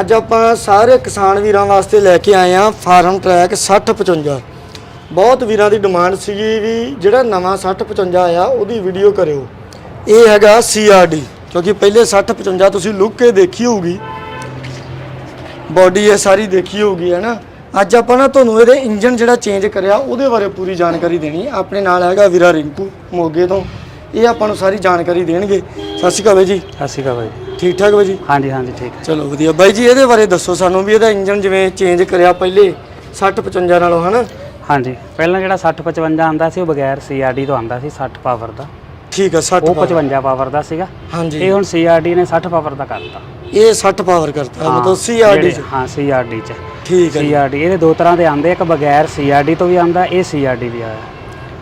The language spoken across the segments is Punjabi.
ਅੱਜ ਆਪਾਂ ਸਾਰੇ ਕਿਸਾਨ ਵੀਰਾਂ ਵਾਸਤੇ ਲੈ ਕੇ ਆਏ ਆ ਫਾਰਮ ਟਰੈਕ 6055 ਬਹੁਤ ਵੀਰਾਂ ਦੀ ਡਿਮਾਂਡ ਸੀਗੀ ਵੀ ਜਿਹੜਾ ਨਵਾਂ 6055 ਆਇਆ, ਉਹਦੀ ਵੀਡੀਓ ਕਰਿਓ। ਇਹ ਹੈਗਾ CRD ਕਿਉਂਕਿ ਪਹਿਲੇ 6055 ਤੁਸੀਂ ਲੁੱਕ ਕੇ ਦੇਖੀ ਹੋਊਗੀ। ਬਾਡੀ ਇਹ ਸਾਰੀ ਦੇਖੀ ਹੋਊਗੀ, ਹੈ ਨਾ? ਅੱਜ ਆਪਾਂ ਨਾ ਤੁਹਾਨੂੰ ਇਹਦੇ ਇੰਜਨ ਜਿਹੜਾ ਚੇਂਜ ਕਰਿਆ, ਉਹਦੇ ਬਾਰੇ ਪੂਰੀ ਜਾਣਕਾਰੀ ਦੇਣੀ ਆਪਣੇ ਨਾਲ ਹੈਗਾ ਵੀਰਾ ਰਿੰਕੂ ਮੋਗੇ ਤੋਂ। ਇਹ ਆਪਾਂ ਨੂੰ ਸਾਰੀ ਜਾਣਕਾਰੀ ਦੇਣਗੇ। ਸਤਿ ਸ਼੍ਰੀ ਅਕਾਲ ਜੀ। ਸਤਿ ਸ਼੍ਰੀ ਅਕਾਲ ਜੀ ਠੀਕ ਠਾਕ ਬਾਈ ਜੀ? ਹਾਂਜੀ ਹਾਂਜੀ ਠੀਕ ਹੈ ਚਲੋ ਵਧੀਆ। ਬਾਈ ਜੀ ਇਹਦੇ ਬਾਰੇ ਦੱਸੋ ਸਾਨੂੰ ਵੀ ਇਹਦਾ ਇੰਜਨ ਜਿਵੇਂ ਚੇਂਜ ਕਰਿਆ ਪਹਿਲੇ 60 55 ਨਾਲੋਂ ਹਨਾ? ਹਾਂਜੀ। ਪਹਿਲਾਂ ਜਿਹੜਾ 60 55 ਆਂਦਾ ਸੀ ਉਹ ਬਗੈਰ ਸੀਆਰਡੀ ਤੋਂ ਆਂਦਾ ਸੀ 60 ਪਾਵਰ ਦਾ। ਠੀਕ ਆ 60 ਉਹ 55 ਪਾਵਰ ਦਾ ਸੀਗਾ। ਹਾਂਜੀ। ਇਹ ਹੁਣ ਸੀਆਰਡੀ ਨੇ 60 ਪਾਵਰ ਦਾ ਕਰਤਾ। ਇਹ 60 ਪਾਵਰ ਕਰਤਾ ਹਾਂ, ਮਤਲਬ ਸੀਆਰਡੀ ਜਿਹੜੇ- ਹਾਂ ਸੀਆਰਡੀ ਚ। ਠੀਕ ਹੈ। ਸੀਆਰਡੀ ਇਹਦੇ ਦੋ ਤਰ੍ਹਾਂ ਦੇ ਆਂਦੇ ਇੱਕ ਬਗੈਰ ਸੀਆਰਡੀ ਤੋਂ ਵੀ ਆਂਦਾ ਇਹ ਸੀਆਰਡੀ ਵੀ ਆਇਆ।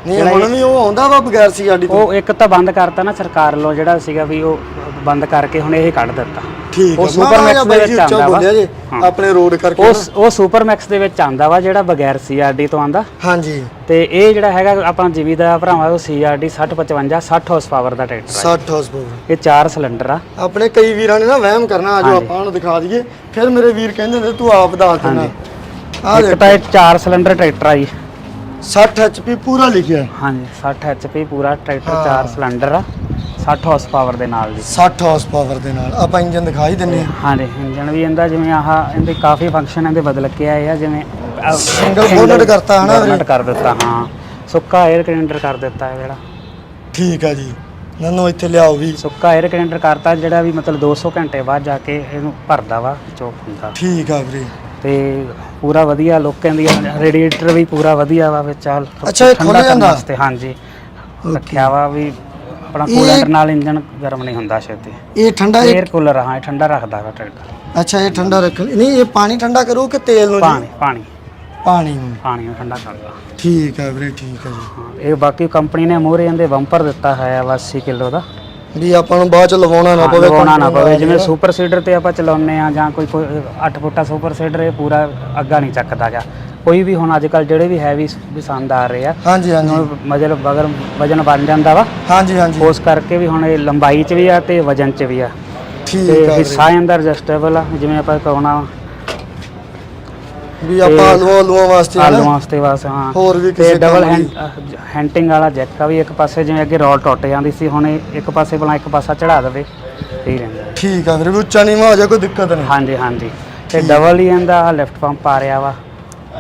ਨਹੀਂ ਹੁਣ ਵੀ ਉਹ ਆਉਂਦਾ ਵਾ ਬਗੈਰ ਸੀਆਰਡੀ ਤੋਂ। ਉਹ ਇੱਕ ਤਾਂ ਬੰਦ ਕਰਤਾ ਨਾ ਸਰਕਾਰ ਵੱਲੋਂ ਜਿਹੜਾ ਸੀਗਾ ਵੀ ਉਹ ਬੰਦ ਕਰਕੇ ਹੁਣ ਇਹ ਕੱਢ ਦਿੱਤਾ। ਠੀਕ ਉਹ ਆ ਸੁਪਰ ਮਾੜਾ ਮੈਕਸ ਜਿਹਾ ਦੇ ਵਿੱਚ ਆਂਦਾ ਵਾ। ਆਪਣੇ ਰੋਡ ਕਰਕੇ ਉਹ ਨਾ। ਉਹ ਸੁਪਰ ਮੈਕਸ ਦੇ ਵਿੱਚ ਆਂਦਾ ਵਾ ਜਿਹੜਾ ਬਗੈਰ ਸੀਆਰਡੀ ਤੋਂ ਆਂਦਾ ਹਾਂਜੀ। ਤੇ ਇਹ ਜਿਹੜਾ ਹੈਗਾ ਆਪਣਾ ਜਿਮੀ ਦਾ ਭਰਾਵਾ ਉਹ ਸੀਆਰਡੀ 6055 60 ਹਾਰਸ ਪਾਵਰ ਦਾ ਟਰੈਕਟਰ ਹੈ 60 ਹਾਰਸ ਪਾਵਰ ਇਹ ਚਾਰ ਸਿਲੰਡਰ ਆ। ਆਪਣੇ ਕਈ ਵੀਰਾਂ ਨੇ ਨਾ ਵਹਿਮ ਕਰਨਾ ਆਜੋ ਹਾਂਜੀ। ਆਪਾਂ ਉਹਨੂੰ ਦਿਖਾ ਦਈਏ। ਫਿਰ ਮੇਰੇ ਵੀਰ ਕਹਿੰਦੇ ਨੇ ਤੂੰ ਆਪ ਦੱਸ ਦੇਣਾ। ਆ ਇੱਕ ਦੇਖ। ਤਾਂ ਇਹ ਚਾਰ ਸਿਲੰਡਰ ਟਰੈਕਟਰ ਆ ਜੀ। 60 HP ਪੂਰਾ ਲਿਖਿਆ ਹਾਂਜੀ 60 HP ਪੂਰਾ ਟਰੈਕਟਰ ਹਾਂ। ਚਾਰ ਸਿਲੰਡਰ ਆ 60 ਹਾਰਸ ਪਾਵਰ ਦੇ ਨਾਲ ਜੀ। 60 ਹਾਰਸ ਪਾਵਰ ਦੇ ਨਾਲ। ਆਪਾਂ ਇੰਜਨ ਦਿਖਾਈ ਦਿੰਨੇ ਆ ਹਾਂਜੀ ਇੰਜਨ ਵੀ ਇਹਦਾ ਜਿਵੇਂ ਆਹ ਇਹਦੇ ਕਾਫੀ ਫੰਕਸ਼ਨ ਇਹਦੇ ਬਦਲ ਕੇ ਆਏ ਆ ਜਿਵੇਂ Single bonnet ਕਰਤਾ ਹਨਾ ਵੀਰੇ? bonnet ਕਰ ਦਿੱਤਾ ਹਾਂ। ਸੁੱਕਾ 에ਅਰ ਕਲੀਨਰ ਕਰ ਦਿੱਤਾ ਹੈ ਜਿਹੜਾ। ਠੀਕ ਆ ਜੀ। ਨਨੋ ਇੱਥੇ ਲਿਆਓ ਵੀ। ਸੁੱਕਾ 에ਅਰ ਕਲੀਨਰ ਕਰਤਾ ਜਿਹੜਾ ਵੀ ਮਤਲਬ 200 ਘੰਟੇ ਬਾਅਦ ਜਾ ਕੇ ਇਹਨੂੰ ਭਰਦਾ ਵਾ ਚੋਕ ਹੁੰਦਾ। ਠੀਕ ਆ ਵੀਰੇ। ਤੇ ਪੂਰਾ ਵਧੀਆ ਲੋਕਾਂ ਦੀ ਰੇਡੀਏਟਰ ਵੀ ਪੂਰਾ ਵਧੀਆ ਵਾ ਵਿੱਚ ਚੱਲ ਅੱਛਾ, ਇਹ ਠੰਡਾ ਖੁੱਲ੍ਹ ਜਾਂਦਾ? ਵਾਸਤੇ ਹਾਂਜੀ। ਰੱਖਿਆ ਵਾ ਵੀ ਆਪਣਾ ਇਹ- ਕੂਲੈਂਟ ਨਾਲ ਇੰਜਨ ਗਰਮ ਨਹੀਂ ਹੁੰਦਾ ਛੇਤੀ। ਇਹ ਠੰਡਾ ਇਹ- 에ਅਰ ਕੂਲਰ ਹਾਂ ਇਹ ਠੰਡਾ ਰੱਖਦਾ ਵਾ ਟਰੈਕਟਰ। ਅੱਛਾ ਇਹ ਠੰਡਾ ਰੱਖਣ ਨਹੀਂ ਇਹ ਪਾਣੀ ਠੰਡਾ ਕਰੂ ਕਿ ਤੇਲ ਨੂੰ ਜੀ? ਪਾਣੀ ਪਾਣੀ। ਪਾਣੀ ਨੂੰ। ਪਾਣੀ ਨੂੰ ਠੰਡਾ ਕਰਦਾ। ਠੀਕ ਆ ਵੀਰੇ ਠੀਕ ਆ ਜੀ। ਹਾਂ ਇਹ ਬਾਕੀ ਕੰਪਨੀ ਨੇ ਮੋਰੇ ਇਹਦੇ ਬੰਪਰ ਦਿੱਤਾ ਹੋਇਆ ਵਾ 80 ਕਿਲੋ ਦਾ। ਵੀ ਆਪਾਂ ਨੂੰ ਬਾਅਦ ਚ ਲਵਾਉਣਾ ਨਾ ਹਾਂ, ਪਵੇ ਲਗਾਉਣਾ ਨਾ ਪਵੇ। ਜਿਵੇਂ ਸੁਪਰ ਸੀਡਰ ਤੇ ਆਪਾਂ ਚਲਾਉਂਦੇ ਆ ਜਾਂ ਕੋਈ 8 ਫੁੱਟਾ ਸੁਪਰ ਸੀਡਰ ਇਹ ਪੂਰਾ ਅੱਗਾ ਨਹੀਂ ਚੱਕਦਾ ਗਾ। ਕੋਈ ਵੀ ਹੁਣ ਅੱਜ ਕੱਲ ਜਿਹੜੇ ਵੀ ਹੈਵੀ ਪਸੰਦ ਆ ਰਹੇ ਆ ਹਾਂਜੀ ਹਾਂਜੀ। ਮਜਲ ਬਗਰ ਵਜਨ ਬਣ ਜਾਂਦਾ ਵਾ ਹਾਂਜੀ ਹਾਂਜੀ। ਉਸ ਕਰਕੇ ਵੀ ਹੁਣ ਇਹ ਲੰਬਾਈ 'ਚ ਵੀ ਆ ਤੇ ਵਜਨ 'ਚ ਵੀ ਆ। ਠੀਕ ਵੀਰੇ ਹਿੱਸਾ ਅੰਦਰ ਐਡਜਸਟੇਬਲ ਆ ਜਿਵੇਂ ਆਪਾਂ ਕਹਣਾ ਵੀ ਆਪਾਂ ਆਲੂਆਂ ਆਲੂਆਂ ਵਾਸਤੇ ਹੈ ਨਾ? ਆਲੂ ਵਾਸਤੇ ਬਸ ਹਾਂ। ਹੋਰ ਵੀ ਤੇ ਕਿਸੇ ਡਬਲ ਕੰਮ ਦੀ? ਹੈਂਟਿੰਗ ਵਾਲਾ ਜੈਕ ਆ ਵੀ ਇੱਕ ਪਾਸੇ ਜਿਵੇਂ ਅੱਗੇ ਰੋਡ ਟੁੱਟ ਜਾਂਦੀ ਸੀ ਹੁਣ ਇਹ ਇੱਕ ਪਾਸੇ ਬਣਾ ਇੱਕ ਪਾਸਾ ਚੜਾ ਦੇਵੇ ਸਹੀ ਰਹਿੰਦਾ। ਠੀਕ ਆ ਵੀਰੇ ਵੀ ਉੱਚਾ ਨੀਵਾਂ ਹੋ ਜਾ ਕੋਈ ਦਿੱਕਤ ਨਹੀਂ। ਹਾਂਜੀ ਹਾਂਜੀ। ਤੇ ਡਬਲ ਹੀ ਇਹਦਾ ਲੈਫਟ ਪੰਪ ਆ ਰਿਹਾ ਵਾ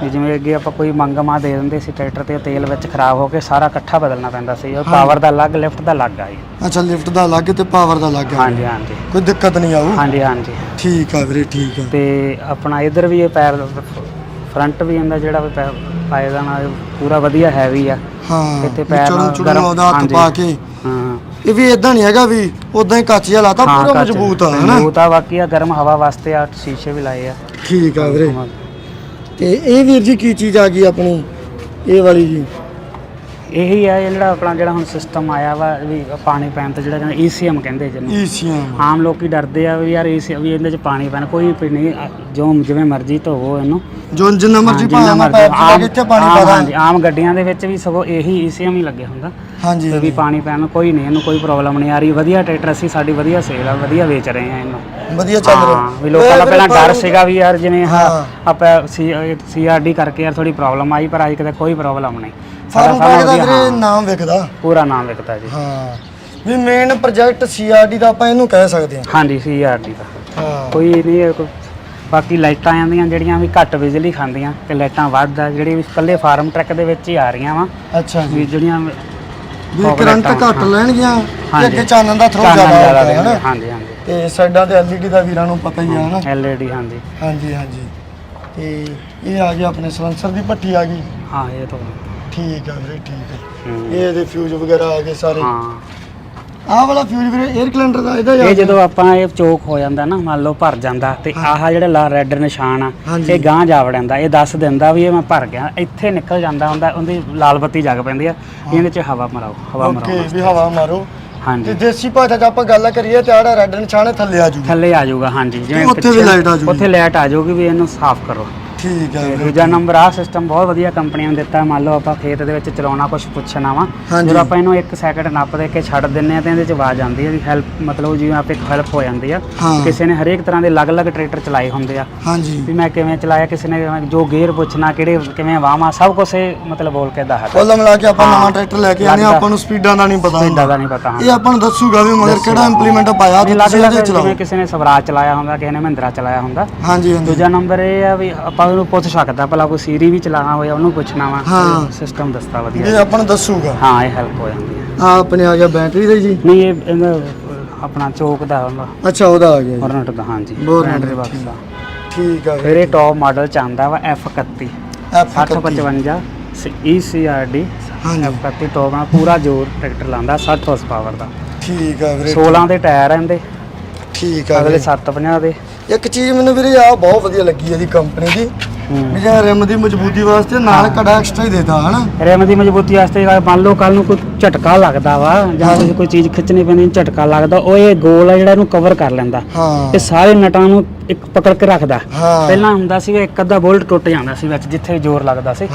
ਵੀ ਜਿਵੇਂ ਅੱਗੇ ਆਪਾਂ ਕੋਈ ਮੰਗਮਾ ਦੇ ਦਿੰਦੇ ਸੀ ਟਰੈਕਟਰ ਤੇ ਤੇਲ ਵਿੱਚ ਖਰਾਬ ਹੋ ਕੇ ਸਾਰਾ ਇਕੱਠਾ ਬਦਲਣਾ ਪੈਂਦਾ ਸੀ ਉਹ ਪਾਵਰ ਦਾ ਅਲੱਗ ਲਿਫਟ ਦਾ ਅਲੱਗ ਆ ਜੀ ਅੱਛਾ ਲਿਫਟ ਦਾ ਅਲੱਗ ਤੇ ਪਾਵਰ ਦਾ ਅਲੱਗ ਆ। ਹਾਂਜੀ ਹਾਂਜੀ। ਕੋਈ ਦਿੱਕਤ ਨਹੀਂ ਆਊ। ਹਾਂਜੀ ਹਾਂਜੀ। ਠੀਕ ਆ ਵੀਰੇ ਠੀਕ ਆ। ਤੇ ਆਪਣਾ ਇਧਰ ਵੀ ਇਹ ਪੈਰ ਫਰੰਟ ਵੀ ਇਹਦਾ ਜਿਹੜਾ ਪੈ- ਪਾਇਦਾਨ ਆ ਪੂਰਾ ਵਧੀਆ ਹੈਵੀ ਆ। ਹਾਂ ਇੱਥੇ ਪੈਰ ਚੜੂ ਨਾਲ ਚੜੂ ਗਰਮ- ਉਹਦਾ ਹੱਥ ਹਾਂਜੀ। ਪਾ ਕੇ। ਹਾਂ। ਇਹ ਵੀ ਇਦਾਂ ਨਹੀਂ ਹੈਗਾ ਵੀ ਉਦਾਂ ਹੀ ਕੱਚ ਜਿਹਾ ਲਾਤਾ ਹਾਂ, ਪੂਰਾ ਕੱਚ। ਮਜ਼ਬੂਤ ਆ ਹਨਾ? ਮਜ਼ਬੂਤ ਆ ਬਾਕੀ ਆ ਗਰਮ ਹਵਾ ਵਾਸਤੇ ਆ ਸ਼ੀਸ਼ੇ ਵੀ ਲਾਏ ਆ। ਠੀਕ ਆ ਵੀਰੇ। ਤੇ ਇਹ ਵੀਰ ਜੀ ਕੀ ਚੀਜ਼ ਆ ਗਈ ਆਪਣੀ? ਇਹ ਵਾਲੀ ਜੀ। ਇਹੀ ਆ ਜਿਹੜਾ ਆਪਣਾ ਜਿਹੜਾ ਹੁਣ ਸਿਸਟਮ ਆਇਆ ਵਾ ਵੀ ਪਾਣੀ ਪੈਣ ਤੇ ਜਿਹੜਾ ਕਹਿੰਦੇ ਈਸੀਐਮ ਕਹਿੰਦੇ ਜਿਹਨੂੰ। ਈਸੀਐਮ ਆਮ ਲੋਕੀ ਡਰਦੇ ਆ ਵੀ ਯਾਰ ਇਸ ਵੀ ਇਹਦੇ ਚ ਪਾਣੀ ਪੈਣਾ ਕੋਈ ਵੀ ਨਹੀਂ ਜੋ ਜਿਵੇਂ ਮਰਜ਼ੀ ਧੋਵੋ ਇਹਨੂੰ। ਜੋ ਜਿੰਨਾ ਮਰਜ਼ੀ ਚਲਾ ਕੇ ਇੱਥੇ ਪਾਣੀ ਆਮ- ਪਾ ਦਾਂ ਹਾਂਜੀ ਆਮ ਗੱਡੀਆਂ ਦੇ ਵਿੱਚ ਵੀ ਸਗੋਂ ਇਹੀ ਈਸੀਐਮ ਹੀ ਲੱਗੇ ਹੁੰਦਾ ਹਾਂਜੀ ਤੇ ਵੀ ਪਾਣੀ ਪੈਣ ਨੂੰ ਕੋਈ ਨਹੀਂ ਇਹਨੂੰ ਕੋਈ ਪ੍ਰੋਬਲਮ ਨਹੀਂ। ਆ ਰਹੀ ਵਧੀਆ ਟਰੈਕਟਰ ਅਸੀਂ ਸਾਡੀ ਵਧੀਆ ਸੇਲ ਆ ਵਧੀਆ ਵੇਚ ਰਹੇ ਆ ਇਹਨੂੰ। ਵਧੀਆ ਚੱਲ ਹਾਂ ਰਿਹਾ ਵੀ ਲੋਕਾਂ ਦਾ ਪਹਿਲਾਂ ਡਰ ਸੀਗਾ ਵੀ ਯਾਰ ਜਿਵੇਂ ਆਪਾਂ ਸੀਆਰਡੀ ਕਰਕੇ ਯਾਰ ਥੋੜੀ ਪ੍ਰੋਬਲਮ ਆਈ ਪਰ ਅੱਜ ਕਿਤੇ ਕੋਈ ਪ੍ਰੋਬਲਮ ਨਹੀਂ। ਫਾਰਮ ਸਾਰਾ ਟਰੈਕ ਦਾ ਵੀਰੇ ਨਾਮ ਵਿਕਦਾ ਪੂਰਾ ਨਾਮ ਵਿਕਦਾ ਜੀ। ਹਾਂ। ਵੀ ਮੇਨ ਪ੍ਰੋਜੈਕਟ ਸੀਆਰਡੀ ਦਾ ਆਪਾਂ ਇਹਨੂੰ ਕਹਿ ਸਕਦੇ ਹਾਂ। ਹਾਂਜੀ ਸੀਆਰਡੀ ਦਾ। ਹਾਂ। ਕੋਈ ਨਹੀਂ ਕੋਈ ਬਾਕੀ ਲਾਈਟਾਂ ਆਉਂਦੀਆਂ ਜਿਹੜੀਆਂ ਵੀ ਘੱਟ ਬਿਜਲੀ ਖਾਂਦੀਆਂ ਤੇ ਲਾਈਟਾਂ ਵੱਧ ਆ ਜਿਹੜੀ ਵੀ ਇਕੱਲੇ ਫਾਰਮ ਟਰੱਕ ਦੇ ਵਿੱਚ ਹੀ ਆ ਰਹੀਆਂ ਵਾ। ਅੱਛਾ ਜੀ। ਵੀ ਜਿਹੜੀਆਂ ਵੀ ਕਰੰਟ ਘੱਟ। ਲੈਣਗੀਆਂ ਤੇ। ਅੱਗੇ ਚਾਨਣ ਦਾ ਥਰੋ ਜ਼ਿਆਦਾ ਹੈ ਹਨਾ? ਹਾਂਜੀ ਹਾਂਜੀ। ਤੇ ਸਾਈਡਾਂ ਤੇ ਐਲਈਡੀ ਦਾ ਵੀਰਾਂ ਨੂੰ ਪਤਾ ਹੀ ਆ ਹਨਾ? ਐਲਈਡੀ ਹਾਂਜੀ। ਹਾਂਜੀ ਹਾਂਜੀ। ਤੇ ਇਹ ਆ ਗਿਆ ਆਪਣੇ ਸਲੈਂਸਰ ਦੀ ਪੱਟੀ ਆ ਗਈ। ਹਾਂ ਇਹ ਤਾਂ ਠੀਕ ਆ ਵੀਰੇ ਠੀਕ ਹੈ ਹੂੰ। ਇਹ ਇਹਦੇ ਫਿਊਜ਼ ਵਗੈਰਾ ਆ ਗਏ ਸਾਰੇ। ਹਾਂ। ਆਹ ਵਾਲਾ ਫਿਊਜ਼ ਵੀਰੇ 에ਅਰ ਕਲੈਂਡਰ ਦਾ ਇਹਦਾ ਇਹ ਜਦੋਂ ਆਪਾਂ ਇਹ ਚੋਕ ਹੋ ਜਾਂਦਾ ਨਾ ਮੰਨ ਲਓ ਭਰ ਜਾਂਦਾ ਤੇ ਆਹ ਜਿਹੜਾ ਲਾ ਰੈੱਡ ਨਿਸ਼ਾਨ ਆ ਹਾਂਜੀ। ਇਹ ਗਾਂ ਜਾ ਵੜਦਾ ਇਹ ਦੱਸ ਦਿੰਦਾ ਵੀ ਇਹ ਮੈਂ ਭਰ ਗਿਆ ਇੱਥੇ ਨਿਕਲ ਜਾਂਦਾ ਹੁੰਦਾ ਉਹਦੀ ਲਾਲ ਬੱਤੀ ਜਗ ਪੈਂਦੀ ਆ ਇਹਦੇ ਚ ਹਵਾ ਮਰਾਓ ਹਵਾ ਓਕੇ ਮਰਾਓ ਵੀ ਹਵਾ ਮਾਰੋ। ਤੇ ਹਾਂਜੀ ਦੇਸੀ ਭਾਸ਼ਾ 'ਚ ਆਪਾਂ ਗੱਲ ਕਰੀਏ ਤੇ ਆੜਾ ਰੈੱਡ ਨਿਸ਼ਾਨ ਹੈ ਥੱਲੇ ਆ ਜੂਗਾ। ਥੱਲੇ ਆ ਜਾਊਗਾ ਹਾਂਜੀ ਜਿਵੇਂ ਉੱਥੇ ਵੀ ਪਿੱਛੇ- light ਆ ਜਾਊਗੀ। ਉੱਥੇ ਲਾਈਟ ਆ ਜਾਊਗੀ ਵੀ ਇਹਨੂੰ ਸਾਫ਼ ਕਰੋ। ਠੀਕ ਹੈ ਵੀਰੇ ਦੂਜਾ ਨੰਬਰ ਆ ਸਿਸਟਮ ਬਹੁਤ ਵਧੀਆ ਕੰਪਨੀ ਨੇ ਦਿੱਤਾ। ਮੰਨ ਲਓ ਆਪਾਂ ਖੇਤ ਦੇ ਵਿੱਚ ਚਲਾਉਣਾ ਕੁਝ ਪੁੱਛਣਾ ਵਾ। ਹਾਂਜੀ। ਜਦੋਂ ਆਪਾਂ ਇਹਨੂੰ 1 ਸੈਕਿੰਡ ਨੱਪ ਦੇ ਕੇ ਛੱਡ ਦਿੰਨੇ ਆ ਤੇ ਇਹਦੇ ਚ ਆਵਾਜ਼ ਆਉਂਦੀ ਹੈ ਵੀ ਹੈਲਪ ਮਤਲਬ ਜਿਵੇਂ ਆਪੇ ਹੈਲਪ ਹੋ ਜਾਂਦੀ ਆ। ਹਾਂ। ਕਿਸੇ ਨੇ ਹਰੇਕ ਤਰ੍ਹਾਂ ਦੇ ਅਲੱਗ-ਅਲੱਗ ਟਰੈਕਟਰ ਚਲਾਏ ਹੁੰਦੇ ਆ। ਹਾਂਜੀ। ਵੀ ਮੈਂ ਕਿਵੇਂ ਚਲਾਇਆ ਕਿਸੇ ਨੇ ਕਿਵੇਂ- ਜੋ ਗੇਅਰ ਪੁੱਛਣਾ ਕਿਹੜੇ ਕਿਵੇਂ ਵਾਵਾਂ ਸਭ ਕੁਝ ਇਹ ਮਤਲਬ ਬੋਲ ਕੇ ਦੱਸਦਾ। ਕੁੱਲ ਮਿਲਾ ਕੇ ਆਪਾਂ। ਨਵਾਂ ਟਰੈਕਟਰ ਲੈ ਕੇ ਆਨੇ। ਆਪਾਂ ਨੂੰ ਸਪੀਡਾਂ ਦਾ ਨਹੀਂ ਪਤਾ ਇਦਾਂ ਦਾ ਨਹੀਂ ਪਤਾ ਹਾਂ ਇਹ ਆਪਾਂ ਨੂੰ ਦੱਸੂਗਾ ਵੀ ਮਗਰ ਕਿਹੜਾ ਇੰਪਲੀਮੈਂਟ ਪਾਇਆ ਤੇ ਤੁਸੀਂ ਅਲੱਗ-ਅਲੱਗ ਇਹਦੇ ਚਲਾਓ ਜਿਵੇਂ ਕਿਸੇ ਨੇ ਸਵਰਾਜ ਚਲਾਇਆ ਹੁੰਦਾ ਕਿਸੇ ਨੇ ਮਹਿੰਦਰਾ ਚਲਾਇਆ ਹੁੰਦਾ। ਹਾਂਜੀ ਹਾਂਜੀ। ਦੂਜਾ ਨੰਬਰ ਇਹ ਆ ਵੀ ਆਪਾਂ ਉਹਨੂੰ ਪੁੱਛ ਸਕਦਾ ਭਲਾ ਕੋਈ ਸੀਰੀ ਵੀ ਚਲਾਣਾ ਹੋਇਆ ਉਹਨੂੰ ਪੁੱਛਣਾ ਵਾ ਹਾਂ। ਸਿਸਟਮ ਦੱਸਦਾ ਇਹ ਵਧੀਆ ਆਪਾਂ ਨੂੰ ਦੱਸੂਗਾ। ਹਾਂ ਇਹ ਹੈਲਪ ਹੋ ਜਾਂਦੀ ਹੈ। ਆ ਆਪਣੇ ਆ ਗਿਆ ਬੈਟਰੀ ਦਾ ਜੀ? ਨਹੀਂ ਇਹ ਇਹਦਾ ਅਹ, ਆਪਣਾ ਚੌਕ ਦਾ ਅੱਛਾ ਉਹਦਾ ਆ ਗਿਆ ਜੀ। ਬਰਨਟ ਦਾ ਹਾਂਜੀ Burnett, ਬੈਟਰੀ ਬਾਕਸ ਦਾ। ਠੀਕ। ਆ ਫਿਰ ਇਹ ਟੌਪ ਮਾਡਲ ਚ ਆਂਦਾ ਵਾ F31 F 6055 ECRD ਹਾਂਜੀ। F31 ਟੌਪ ਨਾਲ ਪੂਰਾ ਜ਼ੋਰ ਟਰੈਕਟਰ ਲਾਂਦਾ 60 ਹਾਰਸ ਪਾਵਰ ਦਾ। ਠੀਕ ਆ ਵੀਰੇ। 16 ਦੇ ਟਾਇਰ ਆ ਇਹਦੇ। ਠੀਕ ਆ ਅਗਲੇ ਵੀਰੇ। 750 ਦੇ। ਇੱਕ ਚੀਜ਼ ਮੈਨੂੰ ਵੀਰੇ ਆ ਬਹੁਤ ਵਧੀਆ ਲੱਗੀ ਇਹਦੀ ਕੰਪਨੀ ਦੀ। ਵੀ ਜਿਹੜਾ ਰਿਮ ਦੀ ਮਜ਼ਬੂਤੀ ਵਾਸਤੇ ਨਾਲ ਕੜਾ ਐਕਸਟਰਾ ਹੀ ਦੇਤਾ ਹਨਾ? ਰਿਮ ਦੀ ਮਜ਼ਬੂਤੀ ਵਾਸਤੇ ਮੰਨ ਲਓ ਕੱਲ ਨੂੰ ਕੋਈ ਝਟਕਾ ਲੱਗਦਾ ਵਾ ਜਾਂ ਕੋਈ ਚੀਜ਼ ਖਿੱਚਣੀ ਪੈਂਦੀ ਝਟਕਾ ਲੱਗਦਾ ਉਹ ਇਹ ਗੋਲ ਆ ਜਿਹੜਾ ਇਹਨੂੰ ਕਵਰ ਕਰ ਲੈਂਦਾ। ਇਹ ਸਾਰੇ ਨਟਾਂ ਨੂੰ ਇੱਕ ਪਕੜ ਕੇ ਰੱਖਦਾ। ਪਹਿਲਾਂ ਹੁੰਦਾ ਸੀ ਇੱਕ ਅੱਧਾ ਬੋਲਟ ਟੁੱਟ ਜਾਂਦਾ ਸੀ ਵਿੱਚ ਜਿੱਥੇ ਜ਼ੋਰ ਲੱਗਦਾ ਸੀ।